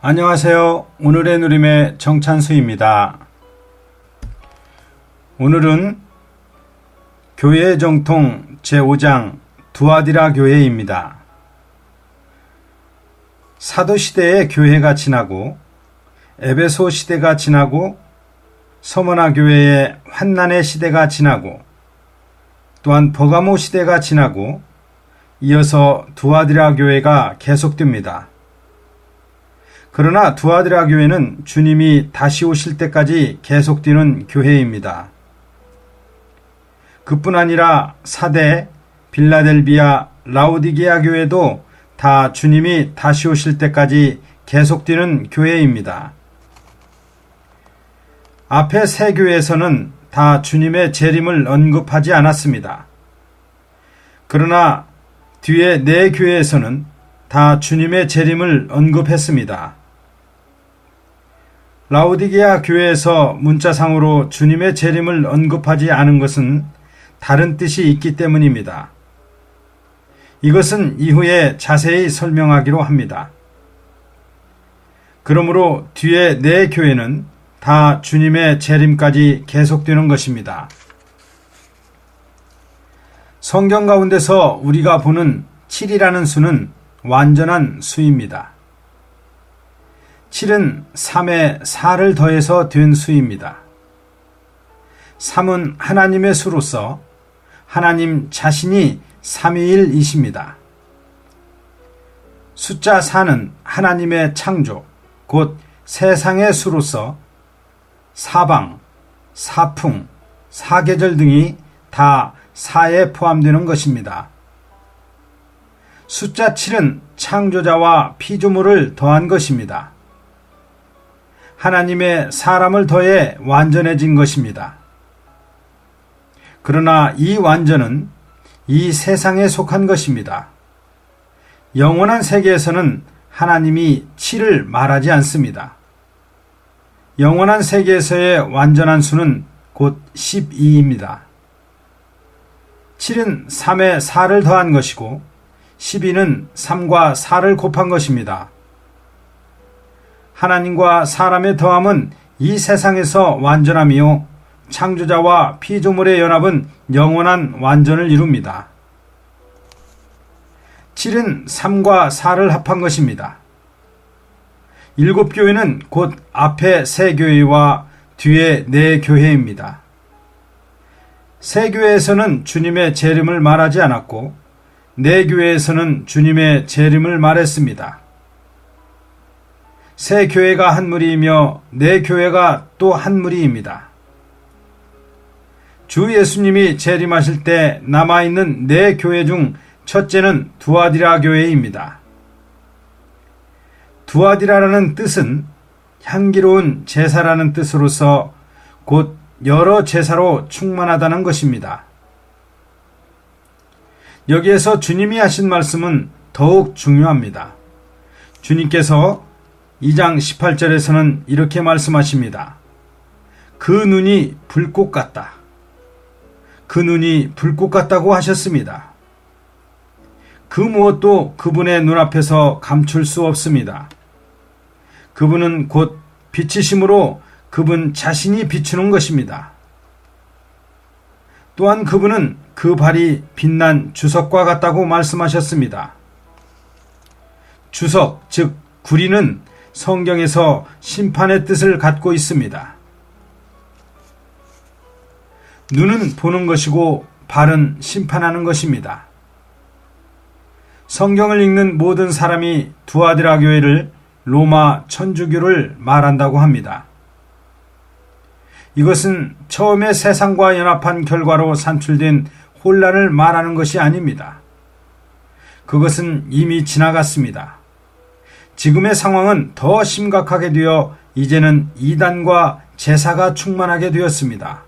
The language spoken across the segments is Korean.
안녕하세요. 오늘의 누림의 정찬수입니다. 오늘은 교회 정통 제5장 두아디라 교회입니다. 사도 시대의 교회가 지나고 에베소 시대가 지나고 서머나 교회의 환난의 시대가 지나고 또한 버가모 시대가 지나고 이어서 두아디라 교회가 계속됩니다. 그러나 두아드라 교회는 주님이 다시 오실 때까지 계속되는 교회입니다. 그뿐 아니라 사대, 빌라델비아, 라우디게아 교회도 다 주님이 다시 오실 때까지 계속되는 교회입니다. 앞에 세 교회에서는 다 주님의 재림을 언급하지 않았습니다. 그러나 뒤에 네 교회에서는 다 주님의 재림을 언급했습니다. 라우디게아 교회에서 문자상으로 주님의 재림을 언급하지 않은 것은 다른 뜻이 있기 때문입니다. 이것은 이후에 자세히 설명하기로 합니다. 그러므로 뒤에 네 교회는 다 주님의 재림까지 계속되는 것입니다. 성경 가운데서 우리가 보는 7이라는 수는 완전한 수입니다. 7은 3에 4를 더해서 된 수입니다. 3은 하나님의 수로서 하나님 자신이 삼위일이십니다. 숫자 4는 하나님의 창조, 곧 세상의 수로서 사방, 사풍, 사계절 등이 다 4에 포함되는 것입니다. 숫자 7은 창조자와 피조물을 더한 것입니다. 하나님의 사람을 더해 완전해진 것입니다. 그러나 이 완전은 이 세상에 속한 것입니다. 영원한 세계에서는 하나님이 7을 말하지 않습니다. 영원한 세계에서의 완전한 수는 곧 12입니다. 7은 3에 4를 더한 것이고 12는 3과 4를 곱한 것입니다. 하나님과 사람의 더함은 이 세상에서 완전함이요 창조자와 피조물의 연합은 영원한 완전을 이룹니다. 7은 3과 4를 합한 것입니다. 일곱 교회는 곧 앞에 세 교회와 뒤에 네 교회입니다. 세 교회에서는 주님의 재림을 말하지 않았고 네 교회에서는 주님의 재림을 말했습니다. 세 교회가 한 무리이며 네 교회가 또 한 무리입니다. 주 예수님이 재림하실 때 남아있는 네 교회 중 첫째는 두아디라 교회입니다. 두아디라라는 뜻은 향기로운 제사라는 뜻으로서 곧 여러 제사로 충만하다는 것입니다. 여기에서 주님이 하신 말씀은 더욱 중요합니다. 주님께서 2장 18절에서는 이렇게 말씀하십니다. 그 눈이 불꽃 같다. 그 눈이 불꽃 같다고 하셨습니다. 그 무엇도 그분의 눈앞에서 감출 수 없습니다. 그분은 곧 빛이심으로 그분 자신이 비추는 것입니다. 또한 그분은 그 발이 빛난 주석과 같다고 말씀하셨습니다. 주석, 즉, 구리는 성경에서 심판의 뜻을 갖고 있습니다. 눈은 보는 것이고 발은 심판하는 것입니다. 성경을 읽는 모든 사람이 두아드라 교회를 로마 천주교를 말한다고 합니다. 이것은 처음에 세상과 연합한 결과로 산출된 혼란을 말하는 것이 아닙니다. 그것은 이미 지나갔습니다. 지금의 상황은 더 심각하게 되어 이제는 이단과 제사가 충만하게 되었습니다.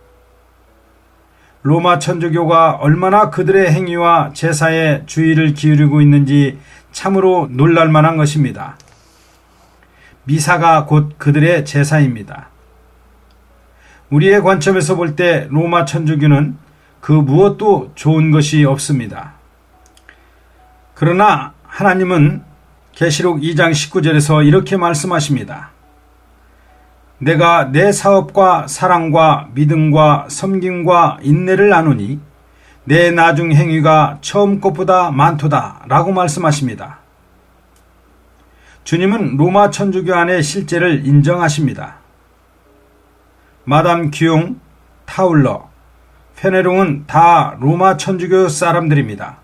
로마 천주교가 얼마나 그들의 행위와 제사에 주의를 기울이고 있는지 참으로 놀랄만한 것입니다. 미사가 곧 그들의 제사입니다. 우리의 관점에서 볼 때 로마 천주교는 그 무엇도 좋은 것이 없습니다. 그러나 하나님은 계시록 2장 19절에서 이렇게 말씀하십니다. 내가 내 사업과 사랑과 믿음과 섬김과 인내를 나누니 내 나중 행위가 처음 것보다 많도다 라고 말씀하십니다. 주님은 로마 천주교 안의 실제를 인정하십니다. 마담 규용, 타울러, 페네롱은 다 로마 천주교 사람들입니다.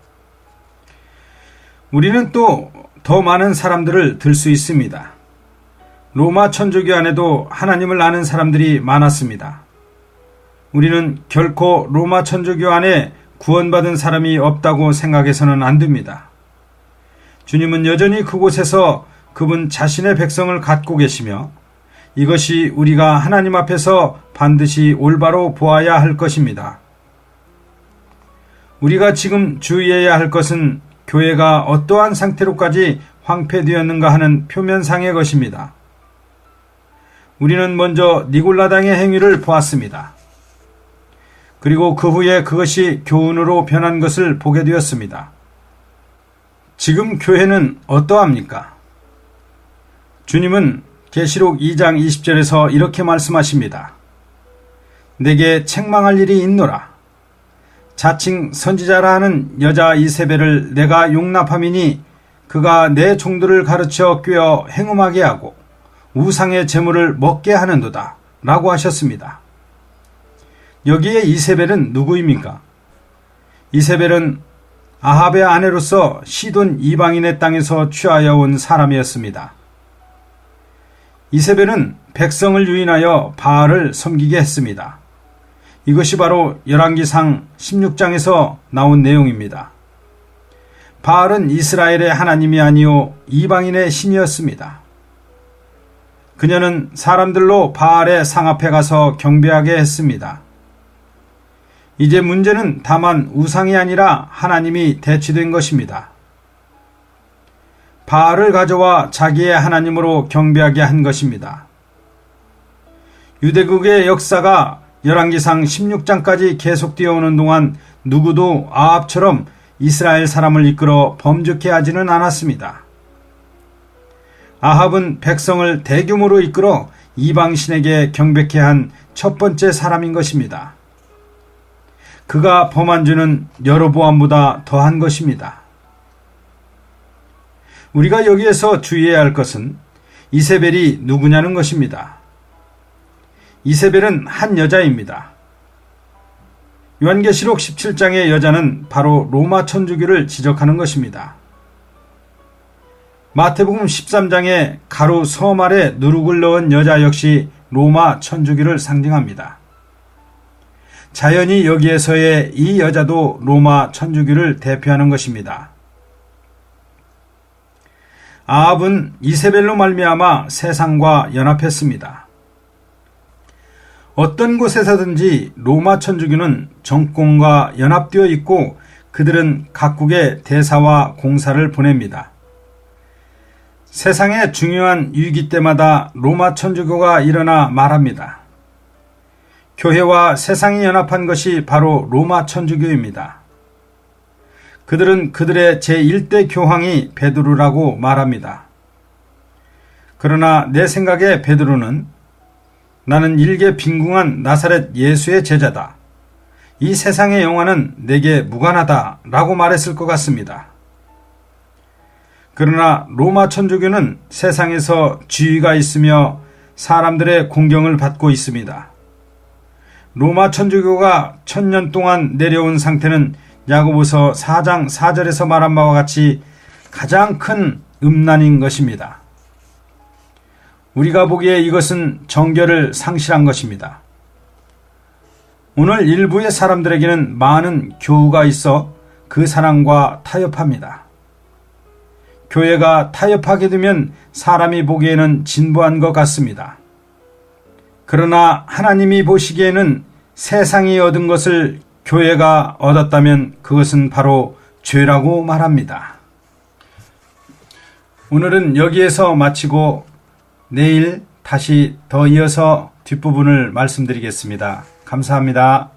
우리는 또 더 많은 사람들을 들 수 있습니다. 로마 천주교 안에도 하나님을 아는 사람들이 많았습니다. 우리는 결코 로마 천주교 안에 구원받은 사람이 없다고 생각해서는 안 됩니다. 주님은 여전히 그곳에서 그분 자신의 백성을 갖고 계시며 이것이 우리가 하나님 앞에서 반드시 올바로 보아야 할 것입니다. 우리가 지금 주의해야 할 것은 교회가 어떠한 상태로까지 황폐되었는가 하는 표면상의 것입니다. 우리는 먼저 니골라당의 행위를 보았습니다. 그리고 그 후에 그것이 교훈으로 변한 것을 보게 되었습니다. 지금 교회는 어떠합니까? 주님은 계시록 2장 20절에서 이렇게 말씀하십니다. 내게 책망할 일이 있노라. 자칭 선지자라 하는 여자 이세벨을 내가 용납함이니 그가 내 종들을 가르쳐 꿰어 행음하게 하고 우상의 재물을 먹게 하는도다. 라고 하셨습니다. 여기에 이세벨은 누구입니까? 이세벨은 아합의 아내로서 시돈 이방인의 땅에서 취하여 온 사람이었습니다. 이세벨은 백성을 유인하여 바알을 섬기게 했습니다. 이것이 바로 열왕기상 16장에서 나온 내용입니다. 바알은 이스라엘의 하나님이 아니요 이방인의 신이었습니다. 그녀는 사람들로 바알의 상 앞에 가서 경배하게 했습니다. 이제 문제는 다만 우상이 아니라 하나님이 대치된 것입니다. 바알을 가져와 자기의 하나님으로 경배하게 한 것입니다. 유대국의 역사가 열왕기상 16장까지 계속되어 오는 동안 누구도 아합처럼 이스라엘 사람을 이끌어 범죄케 하지는 않았습니다. 아합은 백성을 대규모로 이끌어 이방신에게 경배케 한 첫 번째 사람인 것입니다. 그가 범한 죄는 여로보암보다 더한 것입니다. 우리가 여기에서 주의해야 할 것은 이세벨이 누구냐는 것입니다. 이세벨은 한 여자입니다. 요한계시록 17장의 여자는 바로 로마 천주교를 지적하는 것입니다. 마태복음 13장의 가로 섬 아래 누룩을 넣은 여자 역시 로마 천주교를 상징합니다. 자연히 여기에서의 이 여자도 로마 천주교를 대표하는 것입니다. 아합은 이세벨로 말미암아 세상과 연합했습니다. 어떤 곳에서든지 로마 천주교는 정권과 연합되어 있고 그들은 각국의 대사와 공사를 보냅니다. 세상의 중요한 위기 때마다 로마 천주교가 일어나 말합니다. 교회와 세상이 연합한 것이 바로 로마 천주교입니다. 그들은 그들의 제1대 교황이 베드로라고 말합니다. 그러나 내 생각에 베드로는 나는 일개 빈궁한 나사렛 예수의 제자다. 이 세상의 영화는 내게 무관하다 라고 말했을 것 같습니다. 그러나 로마 천주교는 세상에서 지위가 있으며 사람들의 공경을 받고 있습니다. 로마 천주교가 천년 동안 내려온 상태는 야고보서 4장 4절에서 말한 바와 같이 가장 큰 음란인 것입니다. 우리가 보기에 이것은 정결을 상실한 것입니다. 오늘 일부의 사람들에게는 많은 교우가 있어 그 사랑과 타협합니다. 교회가 타협하게 되면 사람이 보기에는 진보한 것 같습니다. 그러나 하나님이 보시기에는 세상이 얻은 것을 교회가 얻었다면 그것은 바로 죄라고 말합니다. 오늘은 여기에서 마치고 내일 다시 더 이어서 뒷부분을 말씀드리겠습니다. 감사합니다.